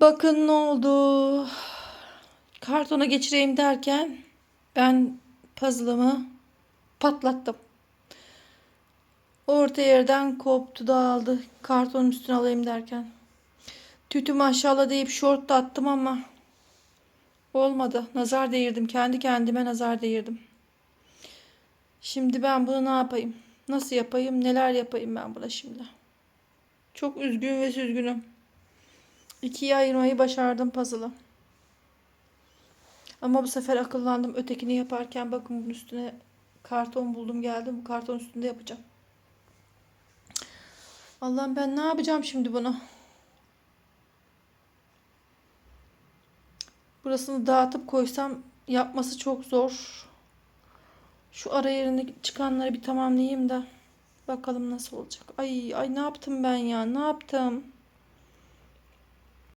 Bakın ne oldu. Kartona geçireyim derken ben puzzle'ımı patlattım. Orta yerden koptu dağıldı. Kartonun üstüne alayım derken. Tütü maşallah deyip şort da attım ama olmadı. Nazar değirdim. Kendi kendime nazar değirdim. Şimdi ben bunu ne yapayım? Nasıl yapayım? Neler yapayım ben buna şimdi? Çok üzgün ve üzgünüm. İkiye ayırmayı başardım puzzle'ı. Ama bu sefer akıllandım. Ötekini yaparken bakın bunun üstüne karton buldum geldim. Bu karton üstünde yapacağım. Allah'ım ben ne yapacağım şimdi bunu? Burasını dağıtıp koysam yapması çok zor. Şu ara yerine çıkanları bir tamamlayayım da bakalım nasıl olacak. Ay ay ne yaptım ben ya? Ne yaptım?